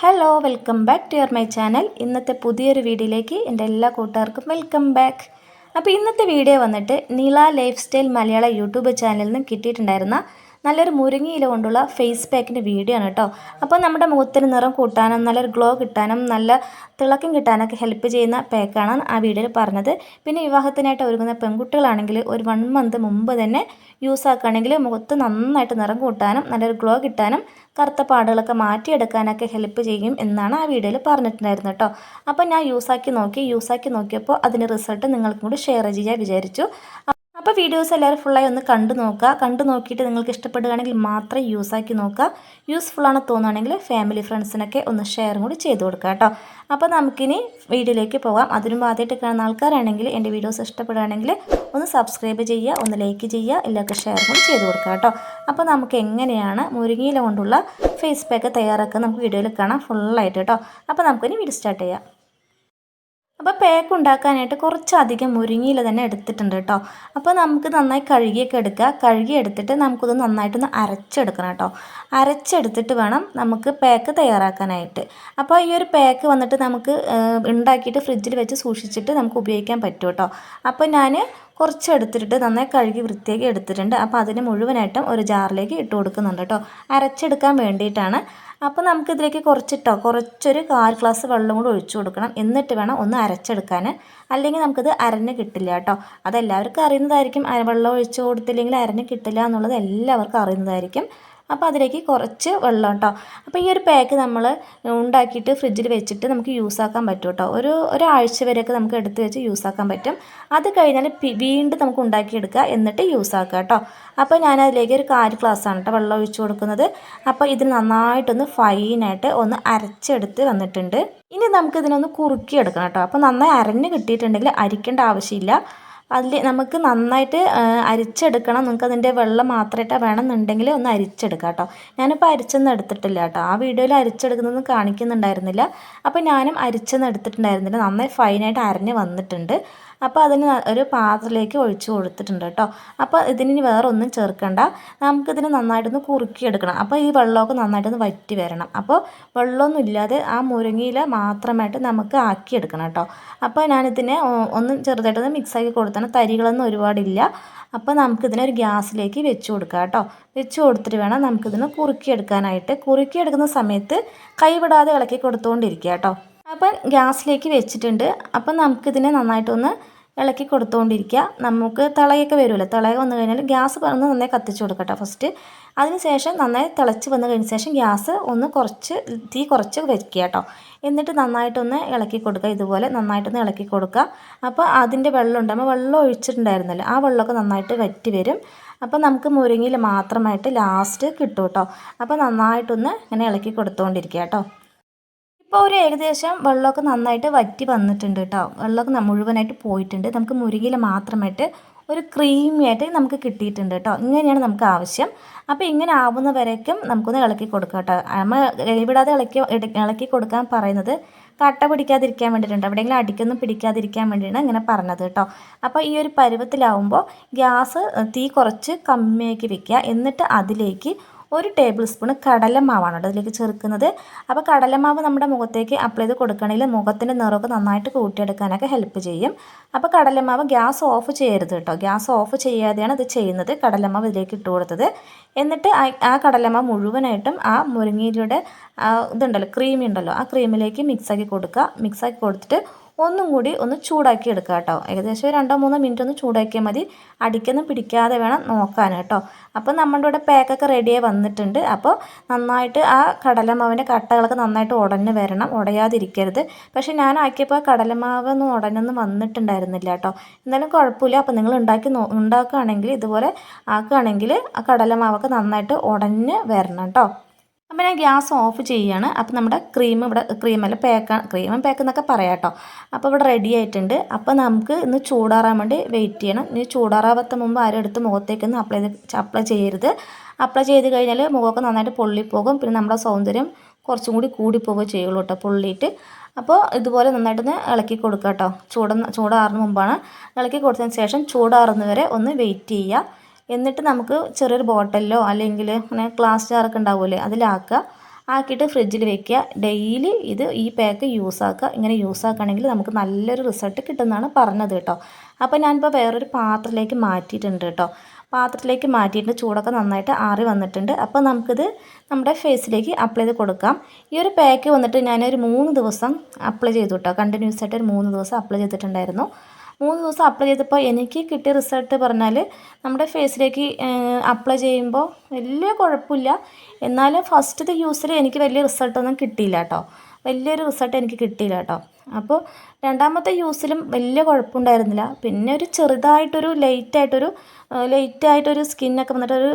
Hello welcome back to your my channel ഇന്നത്തെ പുതിയൊരു വീഡിയോയിലേക്ക് എന്റെ എല്ലാ കൂട്ടുകാർക്കും വെൽക്കം ബാക്ക് അപ്പോൾ ഇന്നത്തെ വീഡിയോ വന്നിട്ട് നീള ലൈഫ് സ്റ്റൈൽ മലയാള യൂട്യൂബ് ചാനലിൽ നിന്ന് കിട്ടിയിട്ടുണ്ടായിരുന്ന നല്ലൊരു മുരിങ്ങയില കൊണ്ടുള്ള ഫേസ് പാക്കിന്റെ വീഡിയോ ആണ് കേട്ടോ അപ്പോൾ നമ്മുടെ മുഖത്തിന് നിറം കൂട്ടാനും നല്ലൊരു ഗ്ലോ കിട്ടാനും നല്ല തിളക്കം കിട്ടാനൊക്കെ ഹെൽപ്പ് ചെയ്യുന്ന പാക്കാണ് ആ വീഡിയോയിൽ പറഞ്ഞത്. പിന്നെ വിവാഹത്തിനായിട്ട് ഒരുങ്ങുന്ന പെൺകുട്ടികളാണെങ്കിൽ ഒരു വൺ മന്ത് മുമ്പ് തന്നെ യൂസ് ആക്കുകയാണെങ്കിൽ മുഖത്ത് നന്നായിട്ട് നിറം കൂട്ടാനും നല്ലൊരു ഗ്ലോ കിട്ടാനും കറുത്ത പാടുകളൊക്കെ മാറ്റിയെടുക്കാനൊക്കെ ഹെൽപ്പ് ചെയ്യും എന്നാണ് ആ വീഡിയോയിൽ പറഞ്ഞിട്ടുണ്ടായിരുന്നത് കേട്ടോ അപ്പോൾ ഞാൻ യൂസാക്കി നോക്കി യൂസാക്കി നോക്കിയപ്പോൾ അതിന്റെ റിസൾട്ട് നിങ്ങൾക്കും കൂടി ഷെയർ ചെയ്യാൻ വിചാരിച്ചു. അപ്പോൾ വീഡിയോസ് എല്ലാവരും ഫുള്ളായി ഒന്ന് കണ്ടു നോക്കുക. കണ്ടു നോക്കിയിട്ട് നിങ്ങൾക്ക് ഇഷ്ടപ്പെടുകയാണെങ്കിൽ മാത്രം യൂസാക്കി നോക്കുക. യൂസ്ഫുൾ ആണെന്ന് തോന്നുകയാണെങ്കിൽ ഫാമിലി ഫ്രണ്ട്സിനൊക്കെ ഒന്ന് ഷെയറും കൂടി ചെയ്ത് കൊടുക്കുക കേട്ടോ. അപ്പോൾ നമുക്കിനി വീഡിയോയിലേക്ക് പോകാം. അതിനും ആദ്യമായിട്ട് കാണുന്ന ആൾക്കാരാണെങ്കിൽ എന്റെ വീഡിയോസ് ഇഷ്ടപ്പെടുകയാണെങ്കിൽ ഒന്ന് സബ്സ്ക്രൈബ് ചെയ്യുക ഒന്ന് ലൈക്ക് ചെയ്യുക എല്ലാവർക്കും ഷെയർ കൂടി ചെയ്ത് കൊടുക്കുക കേട്ടോ. അപ്പോൾ നമുക്ക് എങ്ങനെയാണ് മുരിങ്ങയില കൊണ്ടുള്ള ഫേസ് പാക്ക് തയ്യാറാക്കുക നമുക്ക് വീഡിയോയിൽ കാണാം ഫുള്ളായിട്ട് കേട്ടോ. അപ്പോൾ നമുക്കിനി വീഡിയോ സ്റ്റാർട്ട് ചെയ്യാം. അപ്പോൾ പേക്ക് ഉണ്ടാക്കാനായിട്ട് കുറച്ചധികം മുരിങ്ങയില തന്നെ എടുത്തിട്ടുണ്ട് കേട്ടോ. അപ്പോൾ നമുക്ക് നന്നായി കഴുകിയൊക്കെ എടുക്കുക. കഴുകി എടുത്തിട്ട് നമുക്കിത് നന്നായിട്ടൊന്ന് അരച്ചെടുക്കണം കേട്ടോ. അരച്ചെടുത്തിട്ട് വേണം നമുക്ക് പേക്ക് തയ്യാറാക്കാനായിട്ട്. അപ്പോൾ ഈ ഒരു പേക്ക് വന്നിട്ട് നമുക്ക് ഉണ്ടാക്കിയിട്ട് ഫ്രിഡ്ജിൽ വെച്ച് സൂക്ഷിച്ചിട്ട് നമുക്ക് ഉപയോഗിക്കാൻ പറ്റും കേട്ടോ. അപ്പോൾ ഞാൻ കുറച്ച് എടുത്തിട്ട് നന്നായി കഴുകി വൃത്തിയാക്കി എടുത്തിട്ടുണ്ട്. അപ്പോൾ അതിന് മുഴുവനായിട്ടും ഒരു ജാറിലേക്ക് ഇട്ട് കൊടുക്കുന്നുണ്ട് കേട്ടോ അരച്ചെടുക്കാൻ വേണ്ടിയിട്ടാണ്. അപ്പോൾ നമുക്കിതിലേക്ക് കുറച്ചിട്ടോ കുറച്ചൊരു കാൽ ഗ്ലാസ് വെള്ളം കൂടി ഒഴിച്ചു കൊടുക്കണം. എന്നിട്ട് വേണം ഒന്ന് അരച്ചെടുക്കാൻ അല്ലെങ്കിൽ നമുക്കിത് അരഞ്ഞ് കിട്ടില്ല കേട്ടോ അതെല്ലാവർക്കും അറിയുന്നതായിരിക്കും. വെള്ളം ഒഴിച്ചു കൊടുത്തില്ലെങ്കിൽ അരഞ്ഞ് കിട്ടില്ല എന്നുള്ളത് എല്ലാവർക്കും അറിയുന്നതായിരിക്കും. അപ്പോൾ അതിലേക്ക് കുറച്ച് വെള്ളം കേട്ടോ അപ്പോൾ ഈ ഒരു പാക്ക് നമ്മൾ ഉണ്ടാക്കിയിട്ട് ഫ്രിഡ്ജിൽ വെച്ചിട്ട് നമുക്ക് യൂസ് ആക്കാൻ പറ്റും കേട്ടോ ഒരു ഒരാഴ്ച വരെയൊക്കെ നമുക്ക് എടുത്ത് വെച്ച് യൂസ് ആക്കാൻ പറ്റും. അത് കഴിഞ്ഞാൽ വീണ്ടും നമുക്ക് ഉണ്ടാക്കിയെടുക്കുക എന്നിട്ട് യൂസ് ആക്കുക കേട്ടോ അപ്പോൾ ഞാൻ അതിലേക്ക് ഒരു കാൽ ഗ്ലാസ്സാണ് കേട്ടോ വെള്ളം ഒഴിച്ചു കൊടുക്കുന്നത്. അപ്പോൾ ഇതിന് നന്നായിട്ടൊന്ന് ഫൈനായിട്ട് ഒന്ന് അരച്ചെടുത്ത് വന്നിട്ടുണ്ട്. ഇനി നമുക്ക് ഇതിനൊന്ന് കുറുക്കിയെടുക്കണം കേട്ടോ അപ്പോൾ നന്നായി അരഞ്ഞ് കിട്ടിയിട്ടുണ്ടെങ്കിൽ അരിക്കേണ്ട ആവശ്യമില്ല. അതിൽ നമുക്ക് നന്നായിട്ട് അരിച്ചെടുക്കണം. നിങ്ങൾക്ക് അതിന്റെ വെള്ളം മാത്രമായിട്ട് വേണമെന്നുണ്ടെങ്കിൽ ഒന്ന് അരിച്ചെടുക്കാം കേട്ടോ. ഞാനിപ്പോൾ അരിച്ചൊന്നും എടുത്തിട്ടില്ല കേട്ടോ. ആ വീഡിയോയിൽ അരിച്ചെടുക്കുന്നൊന്നും കാണിക്കുന്നുണ്ടായിരുന്നില്ല. അപ്പോൾ ഞാനും അരിച്ചൊന്നും എടുത്തിട്ടുണ്ടായിരുന്നില്ല. നന്നായി ഫൈനായിട്ട് അരഞ്ഞ് വന്നിട്ടുണ്ട്. അപ്പോൾ അതിന് ഒരു പാത്രത്തിലേക്ക് ഒഴിച്ച് കൊടുത്തിട്ടുണ്ട് കേട്ടോ. അപ്പോൾ ഇതിന് വേറെ ഒന്നും ചേർക്കണ്ട. നമുക്കിതിന് നന്നായിട്ടൊന്ന് കുറുക്കിയെടുക്കണം. അപ്പോൾ ഈ വെള്ളമൊക്കെ നന്നായിട്ടൊന്ന് വറ്റി വരണം. അപ്പോൾ വെള്ളമൊന്നും ഇല്ലാതെ ആ മുരിങ്ങയില മാത്രമായിട്ട് നമുക്ക് ആക്കിയെടുക്കണം കേട്ടോ. അപ്പോൾ ഞാനിതിനെ ഒന്ന് ചെറുതായിട്ടൊന്ന് മിക്സാക്കി കൊടുത്താണ്. തരികളൊന്നും ഒരുപാടില്ല. അപ്പോൾ നമുക്കിതിനെ ഒരു ഗ്യാസിലേക്ക് വെച്ച് കൊടുക്കാം കേട്ടോ. വെച്ച് കൊടുത്തിട്ട് വേണം നമുക്കിതിന് കുറുക്കിയെടുക്കാനായിട്ട്. കുറുക്കിയെടുക്കുന്ന സമയത്ത് കൈവിടാതെ ഇളക്കി കൊടുത്തുകൊണ്ടിരിക്കുക കേട്ടോ. അപ്പം ഗ്യാസിലേക്ക് വെച്ചിട്ടുണ്ട്. അപ്പം നമുക്കിതിനെ നന്നായിട്ടൊന്ന് ഇളക്കി കൊടുത്തുകൊണ്ടിരിക്കുക നമുക്ക് തിളയൊക്കെ വരുമല്ലോ തിളയ വന്നു കഴിഞ്ഞാൽ ഗ്യാസ് ഒന്ന് നന്നായി കത്തിച്ച് കൊടുക്കട്ടെ ഫസ്റ്റ് അതിനുശേഷം നന്നായി തിളച്ച് വന്നു കഴിഞ്ഞ ശേഷം ഗ്യാസ് ഒന്ന് കുറച്ച് തീ കുറച്ച് വയ്ക്കുക കേട്ടോ എന്നിട്ട് നന്നായിട്ടൊന്ന് ഇളക്കി കൊടുക്കുക. ഇതുപോലെ നന്നായിട്ടൊന്ന് ഇളക്കി കൊടുക്കുക. അപ്പോൾ അതിന്റെ വെള്ളം ഉണ്ടാകുമ്പോൾ വെള്ളം ഒഴിച്ചിട്ടുണ്ടായിരുന്നല്ലോ. ആ വെള്ളമൊക്കെ നന്നായിട്ട് വറ്റി വരും. അപ്പോൾ നമുക്ക് മുരിങ്ങയിൽ മാത്രമായിട്ട് ലാസ്റ്റ് കിട്ടും കേട്ടോ അപ്പോൾ നന്നായിട്ടൊന്ന് ഇങ്ങനെ ഇളക്കി കൊടുത്തുകൊണ്ടിരിക്കുക കേട്ടോ ഇപ്പോൾ ഒരു ഏകദേശം വെള്ളമൊക്കെ നന്നായിട്ട് വറ്റി വന്നിട്ടുണ്ട് കേട്ടോ. വെള്ളമൊക്കെ മുഴുവനായിട്ട് പോയിട്ടുണ്ട്. നമുക്ക് മുരുകിയിൽ മാത്രമായിട്ട് ഒരു ക്രീമിയായിട്ട് നമുക്ക് കിട്ടിയിട്ടുണ്ട് കേട്ടോ. ഇങ്ങനെയാണ് നമുക്ക് ആവശ്യം. അപ്പോൾ ഇങ്ങനെ ആവുന്ന വരേക്കും നമുക്കൊന്ന് ഇളക്കി കൊടുക്കാം കേട്ടോ. നമ്മൾ ഇവിടാതെ ഇളക്കി ഇളക്കി കൊടുക്കാൻ പറയുന്നത് കട്ട പിടിക്കാതിരിക്കാൻ വേണ്ടിയിട്ടുണ്ട് എവിടെയെങ്കിലും അടിക്കൊന്നും പിടിക്കാതിരിക്കാൻ വേണ്ടിയാണ് ഇങ്ങനെ പറഞ്ഞത് കേട്ടോ. അപ്പോൾ ഈ ഒരു പരുവത്തിലാവുമ്പോൾ ഗ്യാസ് തീ കുറച്ച് കമ്മിയാക്കി വെക്കുക. എന്നിട്ട് അതിലേക്ക് ഒരു ടേബിൾ സ്പൂൺ കടലമാവാണ് കേട്ടോ ഇതിലേക്ക് ചേർക്കുന്നത്. അപ്പോൾ കടലമാവ് നമ്മുടെ മുഖത്തേക്ക് അപ്ലൈ ചെയ്ത് കൊടുക്കണമെങ്കിൽ മുഖത്തിന്റെ നിറമൊക്കെ നന്നായിട്ട് കൂട്ടിയെടുക്കാനൊക്കെ ഹെൽപ്പ് ചെയ്യും. അപ്പോൾ കടലമാവ് ഗ്യാസ് ഓഫ് ചെയ്യരുത് കേട്ടോ. ഗ്യാസ് ഓഫ് ചെയ്യാതെയാണ് ഇത് ചെയ്യുന്നത്. കടലമാവ് ഇതിലേക്ക് ഇട്ട് കൊടുത്തത്. എന്നിട്ട് ആ കടലമാവ് മുഴുവനായിട്ടും ആ മുരിങ്ങയിലൂടെ ഇതുണ്ടല്ലോ ക്രീമുണ്ടല്ലോ ആ ക്രീമിലേക്ക് മിക്സാക്കി കൊടുക്കുക. മിക്സാക്കി കൊടുത്തിട്ട് ഒന്നും കൂടി ഒന്ന് ചൂടാക്കി എടുക്കുക കേട്ടോ. ഏകദേശം രണ്ടോ മൂന്നോ മിനിറ്റ് ഒന്ന് ചൂടാക്കിയാൽ മതി. അടിക്കൊന്നും പിടിക്കാതെ വേണം നോക്കാൻ കേട്ടോ. അപ്പോൾ നമ്മുടെ ഇവിടെ പാക്കൊക്കെ റെഡിയായി വന്നിട്ടുണ്ട്. അപ്പോൾ നന്നായിട്ട് ആ കടലമാവിന്റെ കട്ടകളൊക്കെ നന്നായിട്ട് ഉടഞ്ഞ് വരണം. ഉടയാതിരിക്കരുത്. പക്ഷേ ഞാൻ ആക്കിയപ്പോൾ കടലമാവൊന്നും ഉടനൊന്നും വന്നിട്ടുണ്ടായിരുന്നില്ല കേട്ടോ. എന്നാലും കുഴപ്പമില്ല. അപ്പോൾ നിങ്ങൾ ഉണ്ടാക്കി ഉണ്ടാക്കുകയാണെങ്കിൽ ഇതുപോലെ ആക്കുകയാണെങ്കിൽ ആ കടലമാവൊക്കെ നന്നായിട്ട് ഉടഞ്ഞ് വരണം കേട്ടോ. അപ്പോൾ ഞാൻ ഗ്യാസ് ഓഫ് ചെയ്യുകയാണ് അപ്പോൾ നമ്മുടെ ക്രീം ഇവിടെ ക്രീമല്ല പേക്ക ക്രീമും പേക്ക് എന്നൊക്കെ പറയാം കേട്ടോ അപ്പോൾ ഇവിടെ റെഡി ആയിട്ടുണ്ട്. അപ്പോൾ നമുക്ക് ഇന്ന് ചൂടാറാൻ വേണ്ടി വെയിറ്റ് ചെയ്യണം. ഇനി ചൂടാറാവാത്ത മുമ്പ് ആരും എടുത്ത് മുഖത്തേക്കൊന്നും അപ്ലൈ അപ്ലൈ ചെയ്യരുത്. അപ്ലൈ ചെയ്ത് കഴിഞ്ഞാൽ മുഖമൊക്കെ നന്നായിട്ട് പൊള്ളിപ്പോകും. പിന്നെ നമ്മുടെ സൗന്ദര്യം കുറച്ചും കൂടി കൂടിപ്പോവുകയോ ചെയ്യുള്ളൂ കേട്ടോ പൊള്ളിയിട്ട്. അപ്പോൾ ഇതുപോലെ നന്നായിട്ടൊന്ന് ഇളക്കി കൊടുക്കുക കേട്ടോ ചൂട ചൂടാറുന്ന മുമ്പാണ്. ഇളക്കി കൊടുത്തതിന് ശേഷം ചൂടാറുന്നവരെ ഒന്ന് വെയിറ്റ് ചെയ്യുക. എന്നിട്ട് നമുക്ക് ചെറിയൊരു ബോട്ടലിലോ അല്ലെങ്കിൽ അങ്ങനെ ഗ്ലാസ് ജാറൊക്കെ ഉണ്ടാവില്ലേ അതിലാക്കുക. ആക്കിയിട്ട് ഫ്രിഡ്ജിൽ വെക്കുക. ഡെയിലി ഇത് ഈ പാക്ക് യൂസ് ആക്കുക. ഇങ്ങനെ യൂസ് ആക്കുകയാണെങ്കിൽ നമുക്ക് നല്ലൊരു റിസൾട്ട് കിട്ടുമെന്നാണ് പറഞ്ഞത് കേട്ടോ. അപ്പോൾ ഞാനിപ്പോൾ വേറൊരു പാത്രത്തിലേക്ക് മാറ്റിയിട്ടുണ്ട് കേട്ടോ. പാത്രത്തിലേക്ക് മാറ്റിയിട്ട് ചൂടൊക്കെ നന്നായിട്ട് ആറി വന്നിട്ടുണ്ട്. അപ്പോൾ നമുക്കിത് നമ്മുടെ ഫേസിലേക്ക് അപ്ലൈ ചെയ്ത് കൊടുക്കാം. ഈ ഒരു പാക്ക് വന്നിട്ട് ഞാനൊരു മൂന്ന് ദിവസം അപ്ലൈ ചെയ്തു കേട്ടോ. കണ്ടിന്യൂസ് ആയിട്ട് ഒരു മൂന്ന് ദിവസം അപ്ലൈ ചെയ്തിട്ടുണ്ടായിരുന്നു. മൂന്ന് ദിവസം അപ്ലൈ ചെയ്തപ്പോൾ എനിക്ക് കിട്ടിയ റിസൾട്ട് പറഞ്ഞാൽ നമ്മുടെ ഫേസിലേക്ക് അപ്ലൈ ചെയ്യുമ്പോൾ വലിയ കുഴപ്പമില്ല. എന്നാലും ഫസ്റ്റത്തെ യൂസിൽ എനിക്ക് വലിയ റിസൾട്ടൊന്നും കിട്ടിയില്ല കേട്ടോ വലിയൊരു റിസൾട്ട് എനിക്ക് കിട്ടിയില്ല കേട്ടോ അപ്പോൾ രണ്ടാമത്തെ യൂസിലും വലിയ കുഴപ്പമുണ്ടായിരുന്നില്ല. പിന്നെ ഒരു ചെറുതായിട്ടൊരു ലൈറ്റായിട്ടൊരു ലൈറ്റായിട്ടൊരു സ്കിന്നൊക്കെ വന്നിട്ട് ഒരു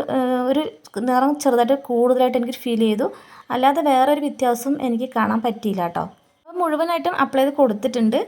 ഒരു നിറം ചെറുതായിട്ട് കൂടുതലായിട്ട് എനിക്ക് ഫീൽ ചെയ്തു. അല്ലാതെ വേറൊരു വ്യത്യാസവും എനിക്ക് കാണാൻ പറ്റിയില്ല കേട്ടോ മുഴുവനായിട്ടും അപ്ലൈ ചെയ്ത് കൊടുത്തിട്ടുണ്ട്.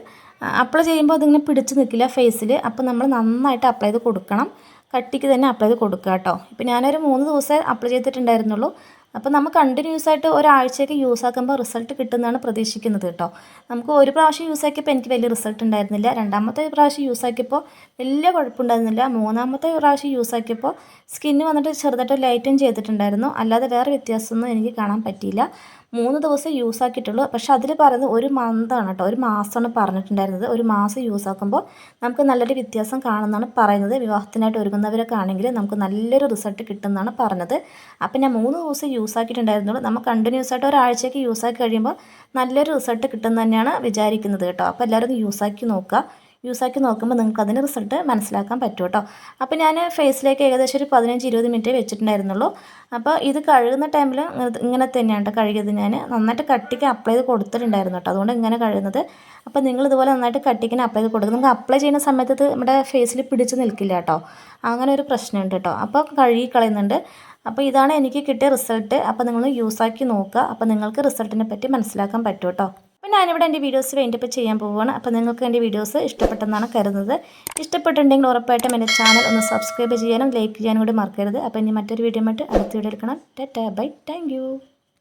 അപ്ലൈ ചെയ്യുമ്പോൾ അതിങ്ങനെ പിടിച്ച് നിൽക്കില്ല ഫേസിൽ അപ്പോൾ നമ്മൾ നന്നായിട്ട് അപ്ലൈ ചെയ്ത് കൊടുക്കണം. കട്ടിക്ക് തന്നെ അപ്ലൈ ചെയ്ത് കൊടുക്കുക കേട്ടോ. ഇപ്പം ഞാനൊരു മൂന്ന് ദിവസമേ അപ്ലൈ ചെയ്തിട്ടുണ്ടായിരുന്നുള്ളൂ. അപ്പോൾ നമ്മൾ കണ്ടിന്യൂസ് ആയിട്ട് ഒരാഴ്ചയൊക്കെ യൂസ് ആക്കുമ്പോൾ റിസൾട്ട് കിട്ടുന്നതാണ് പ്രതീക്ഷിക്കുന്നത് കേട്ടോ. നമുക്ക് ഒരു പ്രാവശ്യം യൂസ് ആക്കിയപ്പോൾ എനിക്ക് വലിയ റിസൾട്ട് ഉണ്ടായിരുന്നില്ല. രണ്ടാമത്തെ പ്രാവശ്യം യൂസ് ആക്കിയപ്പോൾ വലിയ കുഴപ്പമുണ്ടായിരുന്നില്ല. മൂന്നാമത്തെ പ്രാവശ്യം യൂസ് ആക്കിയപ്പോൾ സ്കിന്ന് വന്നിട്ട് ചെറുതായിട്ട് ലൈറ്റൻ ചെയ്തിട്ടുണ്ടായിരുന്നു. അല്ലാതെ വേറെ വ്യത്യാസമൊന്നും എനിക്ക് കാണാൻ പറ്റിയില്ല. മൂന്ന് ദിവസം യൂസ് ആക്കിയിട്ടുള്ളൂ. പക്ഷേ അതിൽ പറയുന്നത് ഒരു മന്താണ് കേട്ടോ ഒരു മാസമാണ് പറഞ്ഞിട്ടുണ്ടായിരുന്നത്. ഒരു മാസം യൂസ് ആക്കുമ്പോൾ നമുക്ക് നല്ലൊരു വ്യത്യാസം കാണുന്നതാണ് പറയുന്നത്. വിവാഹത്തിനായിട്ട് ഒരുങ്ങുന്നവരൊക്കെ ആണെങ്കിൽ നമുക്ക് നല്ലൊരു റിസൾട്ട് കിട്ടുമെന്നാണ് പറഞ്ഞത്. അപ്പം ഞാൻ മൂന്ന് ദിവസം യൂസ് ആക്കിയിട്ടുണ്ടായിരുന്നുള്ളൂ. നമ്മൾ കണ്ടിന്യൂസ് ആയിട്ട് ഒരാഴ്ചയ്ക്ക് യൂസ് ആക്കി കഴിയുമ്പോൾ നല്ലൊരു റിസൾട്ട് കിട്ടുമെന്ന് തന്നെയാണ് വിചാരിക്കുന്നത് കേട്ടോ അപ്പോൾ എല്ലാവരും യൂസ് ആക്കി നോക്കുക. യൂസ് ആക്കി നോക്കുമ്പോൾ നിങ്ങൾക്ക് അതിന്റെ റിസൾട്ട് മനസ്സിലാക്കാൻ പറ്റും കേട്ടോ അപ്പോൾ ഞാൻ ഫേസിലേക്ക് ഏകദേശം ഒരു പതിനഞ്ച് ഇരുപത് മിനിറ്റ് വെച്ചിട്ടുണ്ടായിരുന്നുള്ളൂ. അപ്പോൾ ഇത് കഴുകുന്ന ടൈമിൽ ഇങ്ങനെ തന്നെയാണ് കേട്ടോ കഴുകിയത് ഞാൻ നന്നായിട്ട് കട്ടിക്ക് അപ്ലൈ ചെയ്ത് കൊടുത്തിട്ടുണ്ടായിരുന്നു കേട്ടോ. അതുകൊണ്ട് ഇങ്ങനെ കഴുകുന്നത്. അപ്പോൾ നിങ്ങൾ ഇതുപോലെ നന്നായിട്ട് കട്ടിക്കിന് അപ്ലൈ ചെയ്ത് കൊടുക്കുക. നിങ്ങൾക്ക് അപ്ലൈ ചെയ്യുന്ന സമയത്ത് ഇത് നമ്മുടെ ഫേസിൽ പിടിച്ച് നിൽക്കില്ല കേട്ടോ. അങ്ങനെ ഒരു പ്രശ്നമുണ്ട് കേട്ടോ. അപ്പോൾ കഴുകി കളയുന്നുണ്ട്. അപ്പോൾ ഇതാണ് എനിക്ക് കിട്ടിയ റിസൾട്ട്. അപ്പോൾ നിങ്ങൾ യൂസ് ആക്കി നോക്കുക. അപ്പോൾ നിങ്ങൾക്ക് റിസൾട്ടിനെ പറ്റി മനസ്സിലാക്കാൻ പറ്റും കേട്ടോ. അപ്പോൾ ഞാനിവിടെ എന്റെ വീഡിയോസ് വേണ്ടിയപ്പോൾ ചെയ്യാൻ പോവുകയാണ്. അപ്പോൾ നിങ്ങൾക്ക് എന്റെ വീഡിയോസ് ഇഷ്ടപ്പെട്ടെന്നാണ് കരുതുന്നത്. ഇഷ്ടപ്പെട്ടിട്ടുണ്ടെങ്കിൽ ഉറപ്പായിട്ടും എന്റെ ചാനൽ ഒന്ന് സബ്സ്ക്രൈബ് ചെയ്യാനും ലൈക്ക് ചെയ്യാനും കൂടി മറക്കരുത്. അപ്പോൾ ഇനി മറ്റൊരു വീഡിയോ ആയിട്ട് അടുത്ത വീഡിയോ എടുക്കണം. Tata bye. താങ്ക്